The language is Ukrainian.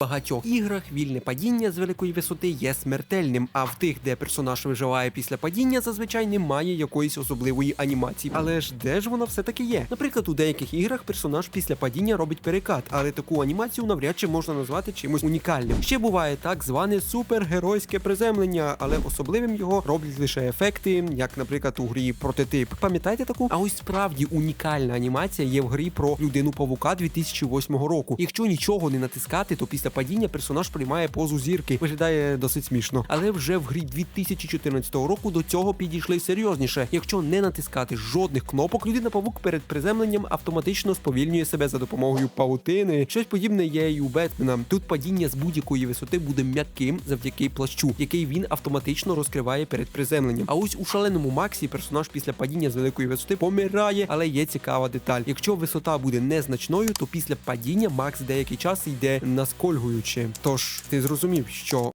багатьох іграх вільне падіння з великої висоти є смертельним, а в тих, де персонаж виживає після падіння, зазвичай немає якоїсь особливої анімації. Але ж де ж вона все-таки є? Наприклад, у деяких іграх персонаж після падіння робить перекат, але таку анімацію навряд чи можна назвати чимось унікальним. Ще буває так зване супергеройське приземлення, але особливим його роблять лише ефекти, як, наприклад, у грі прототип. Пам'ятаєте таку? А ось справді унікальна анімація є в грі про людину павука 2008 року. Якщо нічого не натискати, то після падіння персонаж приймає позу зірки. Виглядає досить смішно. Але вже в грі 2014 року до цього підійшли серйозніше. Якщо не натискати жодних кнопок, людина павук перед приземленням автоматично сповільнює себе за допомогою павутини. Щось подібне є і у Бетмена. Тут падіння з будь-якої висоти буде м'яким завдяки плащу, який він автоматично розкриває перед приземленням. А ось у шаленому Максі персонаж після падіння з великої висоти помирає, але є цікава деталь. Якщо висота буде незначною, то після падіння Макс деякий час йде наскольгуючи. Тож ти зрозумів, що